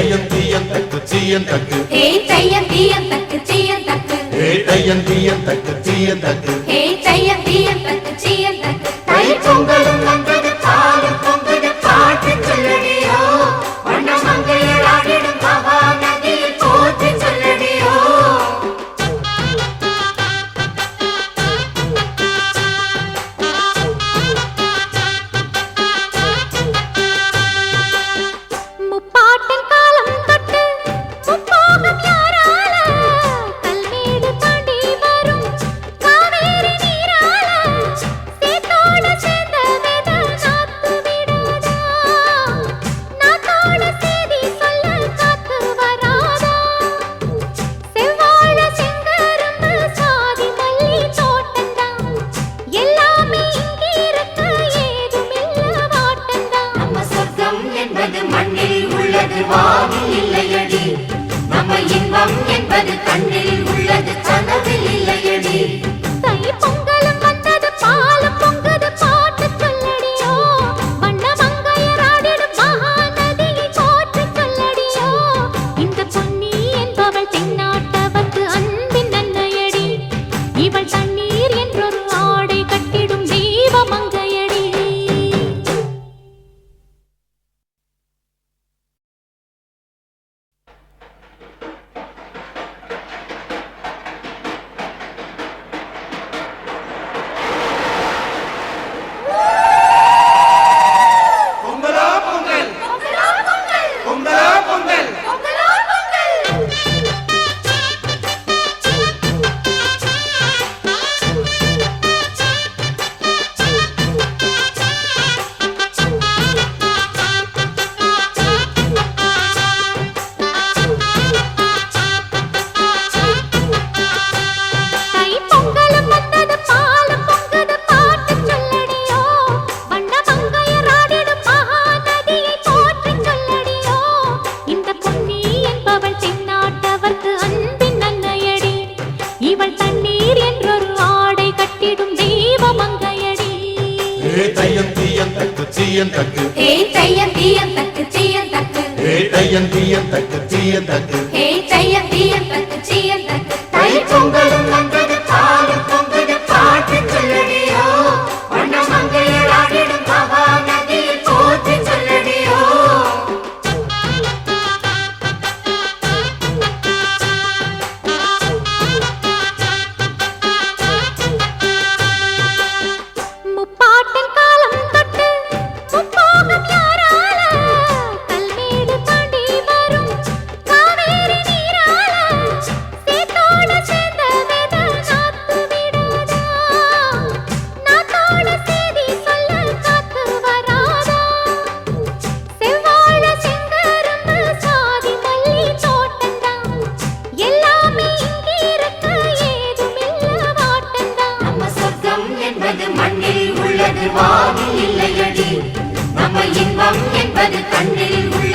தையன் தீயன் தக்கு சீயன் தக்கு. ஹே தையன் தீயன் தக்கு சீயன் தக்கு. ஹே தையன் தீயன் தக்கு சீயன் தக்கு. ஹே இவள் தண்ணி ஏ தையன் தீயன் தக்கு சீயன் தக்கு. ஏ தையன் தீயன் தக்கு சீயன் தக்கு. ஏ தையன் தீயன் தக்கு சீயன் தக்கு. ஏ பாவம் இல்லையடி. நம்ம இன்பம் என்பது கண்ணில் உள்ள